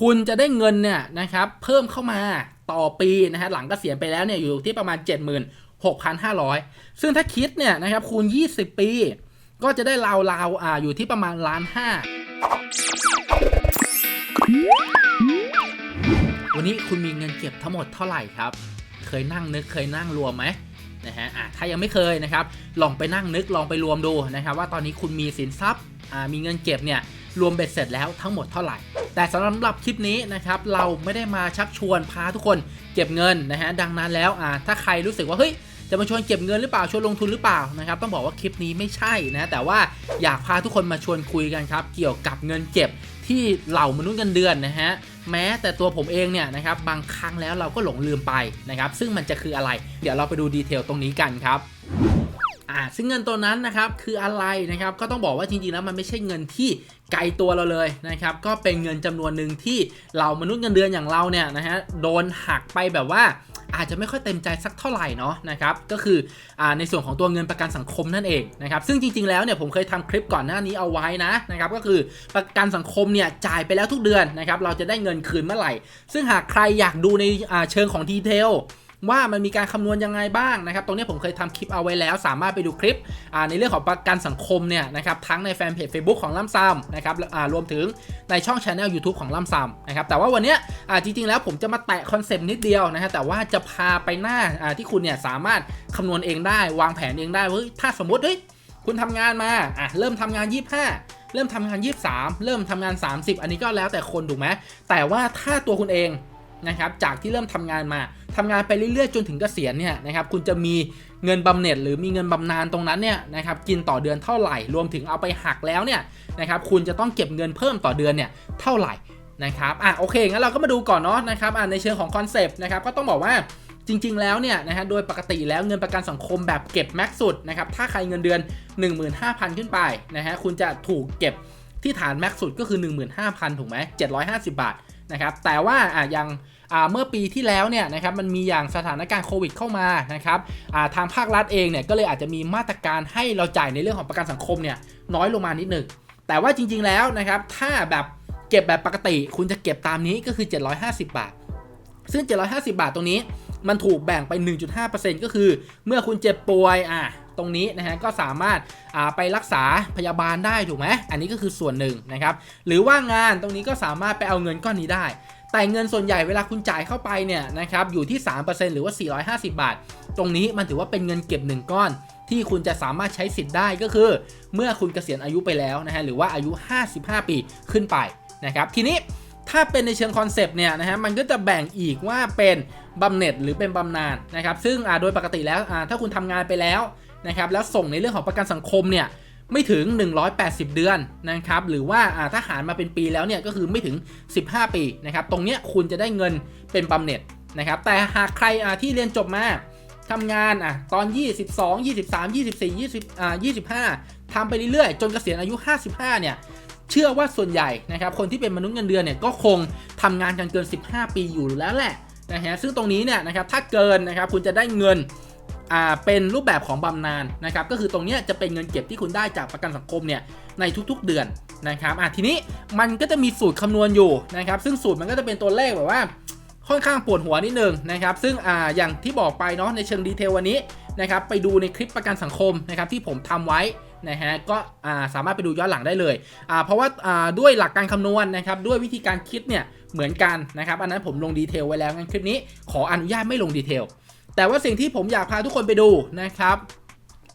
คุณจะได้เงินเนี่ยนะครับเพิ่มเข้ามาต่อปีนะฮะหลังกเกษียณไปแล้วเนี่ยอยู่ที่ประมาณ 76,500 ซึ่งถ้าคิดเนี่ยนะครับคูณ 20 ปี ก็จะได้ราวๆอ่าอยู่ที่ประมาณล้านห้าวันนี้คุณมีเงินเก็บทั้งหมดเท่าไหร่ครับ เคยนั่งนึกเคยนั่งรวมไหมนะฮะอะถ้ายังไม่เคยนะครับ ลองไปนั่งนึกลองไปรวมดูนะครับ ว่าตอนนี้คุณมีสินทรัพย์อ่ามีเงินเก็บเนี่ยรวมเบ็ดเสร็จแล้วทั้งหมดเท่าไหร่ แต่สำหรับคลิปนี้นะครับเราไม่ได้มาชักชวนพาทุกคนเก็บเงินนะฮะดังนั้นแล้วอ่าถ้าใครรู้สึกว่าเฮ้ยจะมาชวนเก็บเงินหรือเปล่าชวนลงทุนหรือเปล่านะครับต้องบอกว่าคลิปนี้ไม่ใช่นะแต่ว่าอยากพาทุกคนมาชวนคุยกันครับเกี่ยวกับเงินเก็บที่เหล่ามนุษย์เงินเดือนนะฮะแม้แต่ตัวผมเองเนี่ยนะครับบางครั้งแล้วเราก็หลงลืมไปนะครับซึ่งมันจะคืออะไร เดี๋ยวเราไปดูดีเทลตรงนี้กันครับ อ่าซึ่งเงินตัวนั้นนะครับคืออะไรนะครับก็ต้องบอกว่าจริงๆแล้วมันไม่ใช่เงินที่ไกลตัวเราเลยนะครับก็เป็นเงินจำนวนหนึ่งที่เรามนุษย์เงินเดือนอย่างเราเนี่ยนะฮะโดนหักไปแบบว่าอาจจะไม่ค่อยเต็มใจสักเท่าไหร่เนาะนะครับก็คืออในส่วนของตัวเงินประกันสังคมนั่นเองนะครับซึ่งจริงๆแล้วเนี่ยผมเคยทำคลิปก่อนหน้านี้เอาไว้นะนะครับก็คือประกันสังคมเนี่ยจ่ายไปแล้วทุกเดือนนะครับเราจะได้เงินคืนเมื่อไหร่ ซึ่งหากใครอยากดูในเชิงของดีเทล ว่ามันมีการคำนวณยังไงบ้างนะครับ ตรงนี้ผมเคยทำคลิปเอาไว้แล้ว สามารถไปดูคลิปในเรื่องของประกันสังคมเนี่ยนะครับทั้งในแฟนเพจ Facebook ของล่ำซ้ำนะครับรวมถึงในช่อง Channel YouTube ของล่ำซ้ำนะครับแต่ว่าวันนี้จริงๆแล้วผมจะมาแตะคอนเซปต์นิดเดียวนะฮะแต่ว่าจะพาไปหน้าที่คุณเนี่ยสามารถคำนวณเองได้ วางแผนเองได้เฮ้ยถ้าสมมติเฮ้ยคุณทำงานมาอะเริ่มทำงาน 25เริ่มทำงาน 23 เริ่มทำงาน 30 อันนี้ก็แล้วแต่คนถูกไหมแต่ว่าถ้าตัวคุณเอง นะครับจากที่เริ่มทำงานมาทำงานไปเรื่อยๆ จนถึงเกษียณเนี่ยนะครับคุณจะมีเงินบำเหน็จหรือมีเงินบำนาญตรงนั้นเนี่ยนะครับกินต่อเดือนเท่าไหร่รวมถึงเอาไปหักแล้วเนี่ยนะครับคุณจะต้องเก็บเงินเพิ่มต่อเดือนเนี่ยเท่าไหร่นะครับอะโอเคงั้นเราก็มาดูก่อนเนาะนะครับอะในเชิงของคอนเซปต์นะครับก็ต้องบอกว่าจริง ๆ แล้วเนี่ยนะฮะโดยปกติแล้วเงินประกันสังคมแบบเก็บแม็กซ์สุดนะครับถ้าใครเงินเดือน 15,000 ขึ้นไปนะฮะคุณจะถูกเก็บที่ฐานแม็กซ์สุดก็คือ 15,000 ถูกไหม750 บาทนะครับแต่ว่าอะยัง เมื่อปีที่แล้วเนี่ยนะครับมันมีอย่างสถานการณ์โควิดเข้ามานะครับทางภาครัฐเองเนี่ยก็เลยอาจจะมีมาตรการให้เราจ่ายในเรื่องของประกันสังคมเนี่ยน้อยลงมานิดหนึ่งแต่ว่าจริงๆแล้วนะครับถ้าแบบเก็บแบบปกติ คุณจะเก็บตามนี้ก็คือ 750 บาท ซึ่ง 750 บาทตรงนี้มันถูกแบ่งไป 1.5%ก็คือเมื่อคุณเจ็บป่วยอะตรงนี้นะฮะก็สามารถไปรักษาพยาบาลได้ถูกไหมอันนี้ก็คือส่วนหนึ่งนะครับหรือว่างานตรงนี้ก็สามารถไปเอาเงินก้อนนี้ได้ แต่เงินส่วนใหญ่เวลาคุณจ่ายเข้าไปเนี่ยนะครับอยู่ที่ 3%หรือว่า 450 บาท ตรงนี้มันถือว่าเป็นเงินเก็บ 1 ก้อน ที่คุณจะสามารถใช้สิทธิ์ได้ก็คือ เมื่อคุณเกษียณอายุไปแล้วนะฮะหรือว่าอายุ 55 ปีขึ้นไปนะครับทีนี้ถ้าเป็นในเชิงคอนเซปต์เนี่ยนะฮะมันก็จะแบ่งอีกว่าเป็นบำเหน็จหรือเป็นบำนาญนะครับซึ่งโดยปกติแล้วถ้าคุณทำงานไปแล้วนะครับแล้วส่งในเรื่องของประกันสังคมเนี่ย ไม่ถึง 180 เดือนนะครับ หรือว่าถ้าหารมาเป็นปีแล้วเนี่ยก็คือไม่ถึง 15 ปีนะครับ ตรงเนี้ยคุณจะได้เงินเป็นบำเหน็จนะครับ แต่หากใครที่เรียนจบมาทำงานอะตอน 22 23 24 20อ่า25ทำไปเรื่อยๆ จนเกษียณอายุ 55 เนี่ย เชื่อว่าส่วนใหญ่นะครับ คนที่เป็นมนุษย์เงินเดือนเนี่ยก็คงทำงานกันเกิน 15 ปีอยู่แล้วแหละนะฮะ ซึ่งตรงนี้เนี่ยนะครับ ถ้าเกินนะครับ คุณจะได้เงิน เป็นรูปแบบของบำนาญนะครับก็คือตรงนี้จะเป็นเงินเก็บที่คุณได้จากประกันสังคมเนี่ยในทุกๆเดือนนะครับอะทีนี้มันก็จะมีสูตรคำนวณอยู่นะครับซึ่งสูตรมันก็จะเป็นตัวเลขแบบว่าค่อนข้างปวดหัวนิดนึงนะครับซึ่งอ่าอย่างที่บอกไปเนาะในเชิงดีเทลวันนี้นะครับไปดูในคลิปประกันสังคมนะครับที่ผมทำไว้นะฮะก็สามารถไปดูย้อนหลังได้เลย เพราะว่าด้วยหลักการคำนวณนะครับด้วยวิธีการคิดเนี่ยเหมือนกันนะครับอันนั้นผมลงดีเทลไว้แล้วงั้นคลิปนี้ขออนุญาตไม่ลงดีเทล แต่ว่าสิ่งที่ผมอยากพาทุกคนไปดูนะครับ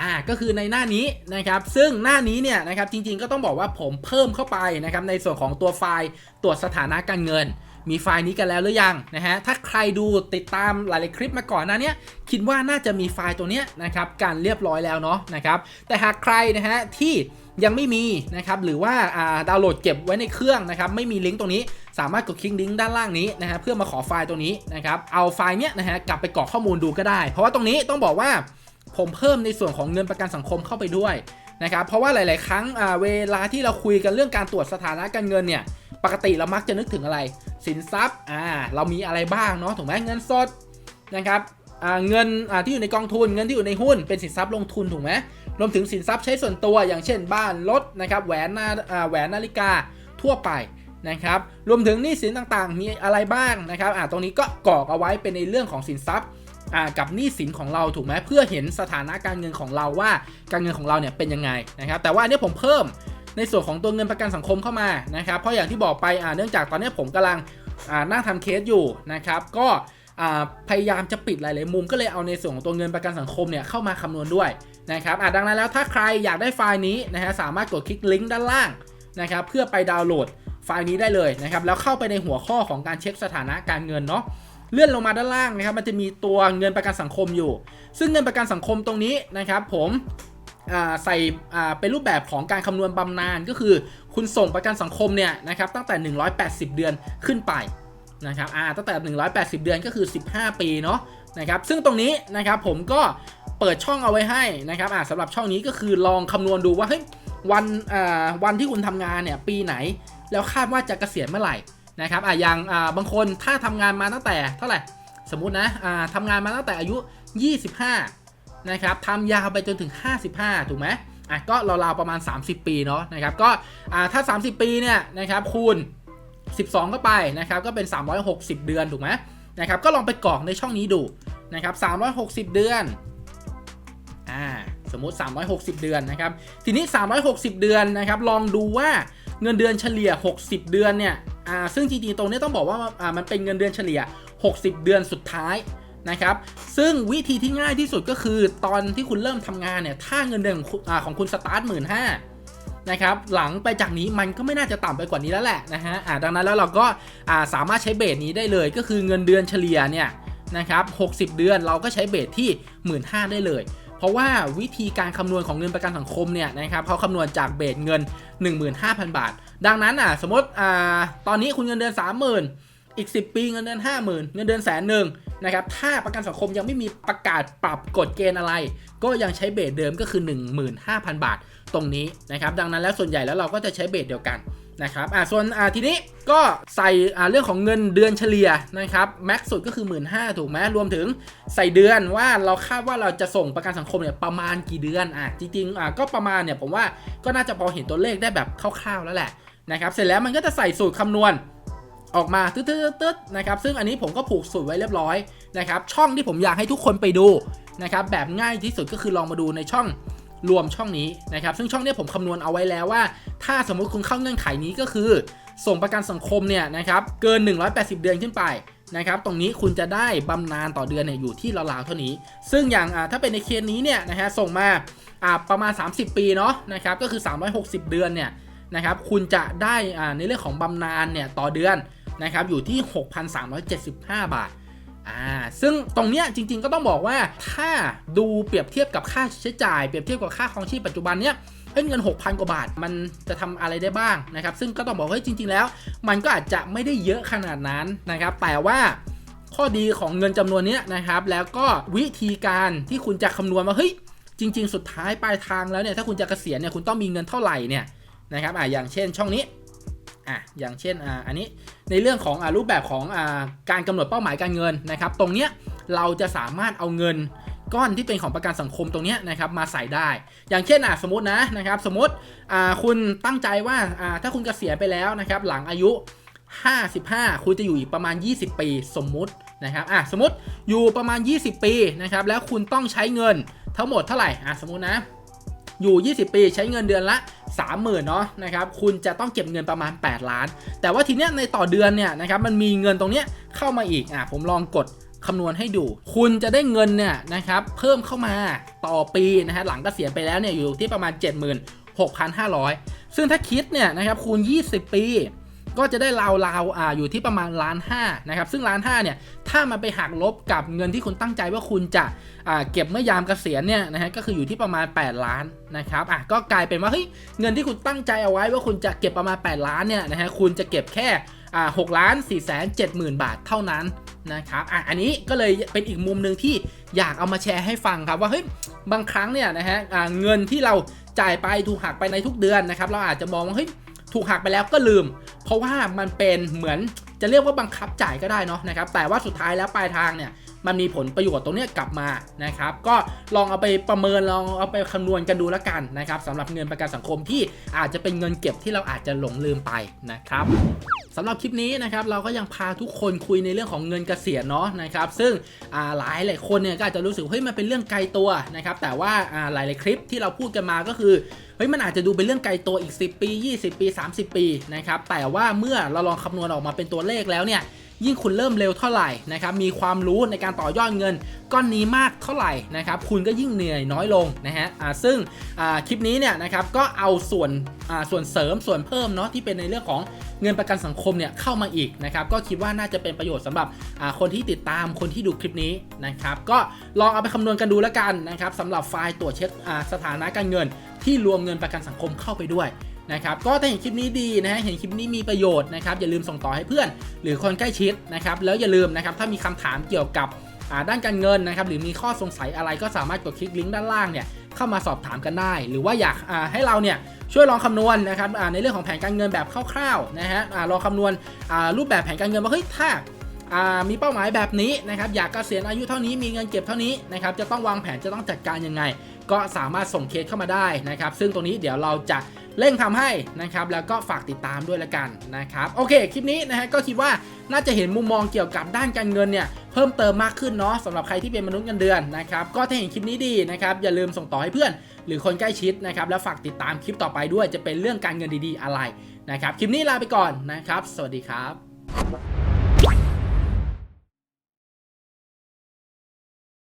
อ่าก็คือในหน้านี้นะครับ ซึ่งหน้านี้เนี่ยนะครับจริงๆก็ต้องบอกว่าผมเพิ่มเข้าไปนะครับในส่วนของตัวไฟล์ตรวจสถานะการเงิน มีไฟล์นี้กันแล้วหรือยังนะฮะถ้าใครดูติดตามหลายๆคลิปมาก่อนหน้านี้คิดว่าน่าจะมีไฟล์ตัวเนี้ยนะครับการเรียบร้อยแล้วเนาะนะครับแต่หากใครนะฮะที่ ยังไม่มีนะครับหรือว่าดาวน์โหลดเก็บไว้ในเครื่องนะครับไม่มีลิงก์ตรงนี้สามารถกดคลิกลิงก์ด้านล่างนี้นะฮะเพื่อมาขอไฟล์ตัวนี้นะครับเอาไฟล์เนี้ยนะฮะกลับไปกรอกข้อมูลดูก็ได้ เพราะว่าตรงนี้ต้องบอกว่าผมเพิ่มในส่วนของเงินประกันสังคมเข้าไปด้วยนะครับเพราะว่าหลาย ๆ ครั้งเวลาที่เราคุยกันเรื่องการตรวจสถานะการเงินเนี่ยปกติเรามักจะนึกถึงอะไร สินทรัพย์อ่าเรามีอะไรบ้างเนาะถูกไหมเงินสดนะครับเงินที่อยู่ในกองทุนเงินที่อยู่ในหุ้นเป็นสินทรัพย์ลงทุนถูกไหม รวมถึงสินทรัพย์ใช้ส่วนตัวอย่างเช่นบ้านรถนะครับแหวนนาแหวนนาฬิกาทั่วไปนะครับรวมถึงหนี้สินต่างๆ มีอะไรบ้างนะครับอ่าตรงนี้ก็กรอกเอาไว้เป็นในเรื่องของสินทรัพย์อ่ากับหนี้สินของเราถูกไหมเพื่อเห็นสถานะการเงินของเราว่าการเงินของเราเนี่ยเป็นยังไงนะครับแต่ว่าอันนี้ผมเพิ่มในส่วนของตัวเงินประกันสังคมเข้ามานะครับเพราะอย่างที่บอกไปอ่าเนื่องจากตอนนี้ผมกำลังอ่านั่งทำเคสอยู่นะครับก็พยายามจะปิดหลาย ๆ มุมก็เลยเอาในส่วนของตัวเงินประกันสังคมเนี่ยเข้ามาคำนวณด้วย นะครับดังนั้นแล้วถ้าใครอยากได้ไฟล์นี้นะฮะสามารถกดคลิกลิงก์ด้านล่างนะครับเพื่อไปดาวน์โหลดไฟล์นี้ได้เลยนะครับแล้วเข้าไปในหัวข้อของการเช็คสถานะการเงินเนาะเลื่อนลงมาด้านล่างนะครับมันจะมีตัวเงินประกันสังคมอยู่ ซึ่งเงินประกันสังคมตรงนี้นะครับผมใส่เป็นรูปแบบของการคำนวณบำนาญก็คือ คุณส่งประกันสังคมเนี่ยนะครับตั้งแต่ 180 เดือนขึ้นไปนะครับตั้งแต่ 180 เดือนก็คือ 15 ปีเนาะนะครับซึ่งตรงนี้นะครับผมก็ เปิดช่องเอาไว้ให้นะครับอ่าสำหรับช่องนี้ก็คือลองคำนวณดูว่าเฮ้ยวันอ่าวันที่คุณทำงานเนี่ยปีไหน แล้วคาดว่าจะเกษียณเมื่อไหร่นะครับอะอย่างอ่าบางคนถ้าทำงานมาตั้งแต่เท่าไหร่สมมตินะอ่าทำงานมาตั้งแต่อายุ 25นะครับทำยาวไปจนถึง 55 ถูกไหมอะก็ราวๆประมาณ 30 ปีเนาะนะครับก็อ่าถ้า 30 ปีเนี่ยนะครับคูณ 12 ก็ไปนะครับก็เป็น 360 เดือนถูกไหมนะครับก็ลองไปกรอกในช่องนี้ดูนะครับ360 เดือน มมติ 360 เดือนนะครับ ทีนี้ 360 เดือนนะครับ ลองดูว่าเงินเดือนเฉลี่ย 60 เดือนเนี่ยอ่าซึ่งจริงๆตรงนี้ต้องบอกว่าอ่ามันเป็นเงินเดือนเฉลี่ย 60 เดือนสุดท้ายนะครับ ซึ่งวิธีที่ง่ายที่สุดก็คือตอนที่คุณเริ่มทำงานเนี่ย ถ้าเงินเดือนของคุณอ่าของคุณสตาร์ทหมื่นห้านะครับ หลังไปจากนี้มันก็ไม่น่าจะต่ำไปกว่านี้แล้วแหละนะฮะอ่าดังนั้นแล้วเราก็อ่าสามารถใช้เบสนี้ได้เลยก็คือเงินเดือนเฉลี่ยเนี่ยนะครับ 60 เดือนเราก็ใช้เบสที่ 1 5ื่นได้เลย เพราะว่าวิธีการคำนวณของเงินประกันสังคมเนี่ยนะครับเขาคำนวณจากเบสเงิน 15,000 บาท ดังนั้นอะสมมติอ่าตอนนี้คุณเงินเดือน 30,000 อีก 10 ปีเงินเดือน 50,000 เงินเดือนแสนหนึ่งนะครับถ้าประกันสังคมยังไม่มีประกาศปรับกฎเกณฑ์อะไร ก็ยังใช้เบสเดิมก็คือ 15,000 บาทตรงนี้นะครับดังนั้นแล้วส่วนใหญ่แล้วเราก็จะใช้เบสเดียวกัน นะครับอ่าส่วนอ่าทีนี้ก็ใส่อ่าเรื่องของเงินเดือนเฉลี่ยนะครับแม็กสุดก็คือ 1 5ื่นถูกไหมรวมถึงใส่เดือนว่าเราคาดว่าเราจะส่งประกันสังคมเนี่ยประมาณกี่เดือนอะจริงๆอ่าก็ประมาณเนี่ยผมว่าก็น่าจะพอเห็นตัวเลขได้แบบคร่าวๆแล้วแหละนะครับเสร็จแล้วมันก็จะใส่สูตรคำนวณออกมาตึ๊ดๆๆๆนะครับซึ่งอันนี้ผมก็ผูกสูตรไว้เรียบร้อยนะครับช่องที่ผมอยากให้ทุกคนไปดูนะครับแบบง่ายที่สุดก็คือลองมาดูในช่อง รวมช่องนี้นะครับ ซึ่งช่องนี้ผมคำนวณเอาไว้แล้วว่า ถ้าสมมุติคุณเข้าเงื่อนไขนี้ก็คือ ส่งประกันสังคมเนี่ยนะครับเกิน 180 เดือนขึ้นไปนะครับตรงนี้คุณจะได้บำนาญต่อเดือนเนี่ยอยู่ที่ราวๆเท่านี้ ซึ่งอย่างถ้าเป็นในเคสนี้เนี่ยนะฮะส่งมาประมาณ 30 ปีเนาะนะครับก็คือ 360 เดือนเนี่ยนะครับคุณจะได้ในเรื่องของบำนาญเนี่ยต่อเดือนนะครับอยู่ที่ 6,375 บาท อ่าซึ่งตรงเนี้ยจริง ๆ ก็ต้องบอกว่าถ้าดูเปรียบเทียบกับค่าใช้จ่ายเปรียบเทียบกับค่าครองชีพปัจจุบันเนี้ยเงิน 6,000 กว่าบาท มันจะทำอะไรได้บ้างนะครับ ซึ่งก็ต้องบอกเฮ้ยจริง ๆ แล้ว มันก็อาจจะไม่ได้เยอะขนาดนั้นนะครับ แต่ว่าข้อดีของเงินจำนวนนี้นะครับ แล้วก็วิธีการที่คุณจะคำนวณว่าเฮ้ยจริง ๆ สุดท้ายปลายทางแล้วเนี่ยถ้าคุณจะเกษียณเนี่ยคุณต้องมีเงินเท่าไหร่เนี่ยนะครับอ่าอย่างเช่นช่องนี้ อะอย่างเช่นอ่าอันนี้ในเรื่องของอ่ารูปแบบของอ่าการกำหนดเป้าหมายการเงินนะครับ ตรงเนี้ยเราจะสามารถเอาเงินก้อนที่เป็นของประกันสังคมตรงเนี้ยนะครับมาใส่ได้ อย่างเช่นอะสมมตินะนะครับสมมติอ่าคุณตั้งใจว่าอ่าถ้าคุณเกษียณไปแล้วนะครับหลังอายุ 55 คุณจะอยู่อีกประมาณ 20 ปีสมมุตินะครับอะสมมติอยู่ประมาณ 20 ปีนะครับแล้วคุณต้องใช้เงินทั้งหมดเท่าไหร่อะสมมตินะ อยู่ 20 ปีใช้เงินเดือนละ 30,000เนาะนะครับคุณจะต้องเก็บเงินประมาณ 8 ล้าน แต่ว่าทีเนี้ยในต่อเดือนเนี่ยนะครับมันมีเงินตรงเนี้ยเข้ามาอีกอะผมลองกดคำนวณให้ดู คุณจะได้เงินเนี่ยนะครับเพิ่มเข้ามาต่อปีนะฮะหลังกเกษียณไปแล้วเนี่ยอยู่ที่ประมาณ 76,500 ซึ่งถ้าคิดเนี่ยนะครับคูณ 20 ปี ก็จะได้ราวๆอ่าอยู่ที่ประมาณล้านห้านะครับซึ่งล้านห้าเนี่ยถ้ามันไปหักลบกับเงินที่คุณตั้งใจว่าคุณจะอ่าเก็บเมื่อยามเกษียณเนี่ยนะฮะก็คืออยู่ที่ประมาณ 8 ล้านนะครับอะก็กลายเป็นว่าเฮ้ยเงินที่คุณตั้งใจเอาไว้ว่าคุณจะเก็บประมาณ 8 ล้านเนี่ยนะฮะคุณจะเก็บแค่อ่า6ล้าน4แสน7หมื่นบาทเท่านั้นนะครับอะอันนี้ก็เลยเป็นอีกมุมหนึ่งที่อยากเอามาแชร์ให้ฟังครับว่าเฮ้ยบางครั้งเนี่ยนะฮะอ่าเงินที่เราจ่ายไปถูกหักไปในทุกเดือนนะครับเราอาจจะมองว่าเฮ้ย ถูกหักไปแล้วก็ลืม เพราะว่ามันเป็นเหมือนจะเรียกว่าบังคับจ่ายก็ได้เนาะนะครับแต่ว่าสุดท้ายแล้วปลายทางเนี่ย มันมีผลประโยชน์ตรงนี้กลับมานะครับ ก็ลองเอาไปประเมินลองเอาไปคำนวณกันดูแล้วกันนะครับสำหรับเงินประกันสังคมที่อาจจะเป็นเงินเก็บที่เราอาจจะหลงลืมไปนะครับสำหรับคลิปนี้นะครับเราก็ยังพาทุกคนคุยในเรื่องของเงินเกษียณเนาะนะครับซึ่งหลายหลายคนเนี่ยก็อาจจะรู้สึกเฮ้ยมันเป็นเรื่องไกลตัวนะครับแต่ว่าอ่าหลายหลายคลิปที่เราพูดกันมาก็คือเฮ้ยมันอาจจะดูเป็นเรื่องไกลตัวอีก 10 ปี 20 ปี 30 ปีนะครับแต่ว่าเมื่อเราลองคำนวณออกมาเป็นตัวเลขแล้วเนี่ย ยิ่งคุณเริ่มเร็วเท่าไหร่นะครับมีความรู้ในการต่อยอดเงินก้อนนี้มากเท่าไหร่นะครับคุณก็ยิ่งเหนื่อยน้อยลงนะฮะอ่าซึ่งอ่าคลิปนี้เนี่ยนะครับก็เอาส่วนอ่าส่วนเสริมส่วนเพิ่มเนาะที่เป็นในเรื่องของเงินประกันสังคมเนี่ยเข้ามาอีกนะครับก็คิดว่าน่าจะเป็นประโยชน์สำหรับคนที่ติดตามคนที่ดูคลิปนี้นะครับก็ลองเอาไปคำนวณกันดูแล้วกันนะครับสำหรับไฟล์ตรวจเช็คสถานะการเงินที่รวมเงินประกันสังคมเข้าไปด้วย นะครับก็ถ้าเห็นคลิปนี้ดีนะฮะเห็นคลิปนี้มีประโยชน์นะครับอย่าลืมส่งต่อให้เพื่อน หรือคนใกล้ชิดนะครับแล้วอย่าลืมนะครับถ้ามีคำถามเกี่ยวกับด้านการเงินนะครับหรือมีข้อสงสัยอะไรก็สามารถกดคลิกลิงก์ด้านล่างเนี่ยเข้ามาสอบถามกันได้ หรือว่าอยากให้เราเนี่ยช่วยลองคำนวณนะครับในเรื่องของแผนการเงินแบบคร่าวๆนะฮะลองคำนวณรูปแบบแผนการเงินว่าเฮ้ยถ้าอ่ามีเป้าหมายแบบนี้นะครับอยากเกษียณอายุเท่านี้มีเงินเก็บเท่านี้นะครับจะต้องวางแผนจะต้องจัดการยังไง ก็สามารถส่งเคสเข้ามาได้นะครับซึ่งตรงนี้เดี๋ยวเราจะ เร่งทำให้นะครับแล้วก็ฝากติดตามด้วยละกันนะครับโอเคคลิปนี้นะฮะก็คิดว่าน่าจะเห็นมุมมองเกี่ยวกับด้านการเงินเนี่ยเพิ่มเติมมากขึ้นเนาะสำหรับใครที่เป็นมนุษย์เงินเดือนนะครับก็ถ้าเห็นคลิปนี้ดีนะครับอย่าลืมส่งต่อให้เพื่อน หรือคนใกล้ชิดนะครับแล้วฝากติดตามคลิปต่อไปด้วยจะเป็นเรื่องการเงินดีๆอะไรนะครับคลิปนี้ลาไปก่อนนะครับ สวัสดีครับ